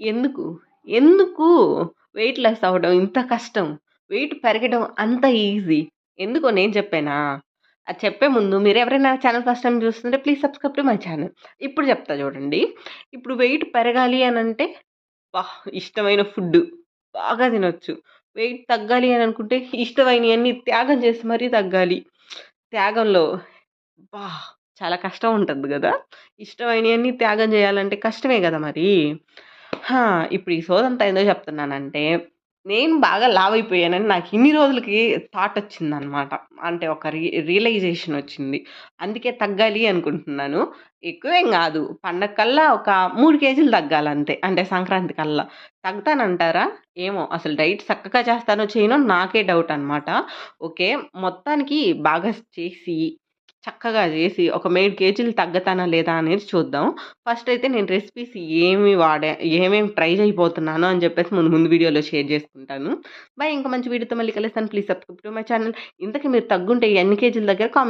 ఎందుకు? ఎందుకు weight less అవ్వడం ఇంత కష్టం? వెయిట్ పెరగడం అంత ఈజీ. ఎందుకో నేను చెప్పానా? అది చెప్పే ముందు మీరు ఎవరైనా ఛానల్ ఫస్ట్ టైం చూస్తుంటే please subscribe to my channel. ఇప్పుడు చెప్తా చూడండి. ఇప్పుడు వెయిట్ పెరగాలి అని అంటే బా ఇష్టమైన ఫుడ్ బాగా తినొచ్చు. వెయిట్ తగ్గాలి అని అనుకుంటే ఇష్టమైనవన్నీ త్యాగం చేసి మరీ తగ్గాలి. త్యాగంలో బా చాలా కష్టం ఉంటుంది కదా? ఇష్టమైనవన్నీ త్యాగం చేయాలంటే కష్టమే కదా మరి? హా, ఇప్పుడు ఈ సోదంతా ఏందో చెప్తున్నానంటే నేను బాగా లావ్ అయిపోయానని నాకు ఇన్ని రోజులకి థాట్ వచ్చిందనమాట అంటే ఒక రీ రియలైజేషన్ వచ్చింది. అందుకే తగ్గాలి అనుకుంటున్నాను. ఎక్కువేం కాదు. పండగ కల్లా ఒక మూడు కేజీలు తగ్గాలి అంతే అంటే సంక్రాంతి కల్లా. తగ్గుతానంటారా? ఏమో. అసలు డైట్ చక్కగా చేస్తానో చేయనో నాకే డౌట్ అనమాట ఓకే. మొత్తానికి బాగా చేసి చక్కగా చేసి ఒక మేడ్ కేజీలు తగ్గుతానా లేదా అనేది చూద్దాం. ఫస్ట్ అయితే నేను రెసిపీస్ ఏమి వాడా ఏమేమి ట్రై చేయబోతున్నాను అని చెప్పేసి ముందు ముందు వీడియోలో షేర్ చేసుకుంటాను. బాయ్ ఇంకా మంచి వీడియోతో మళ్ళీ కలుస్తాను. Please subscribe to my channel. ఇంతకీ మీరు తగ్గుంటే ఎన్ని కేజీల దగ్గర కామెంట్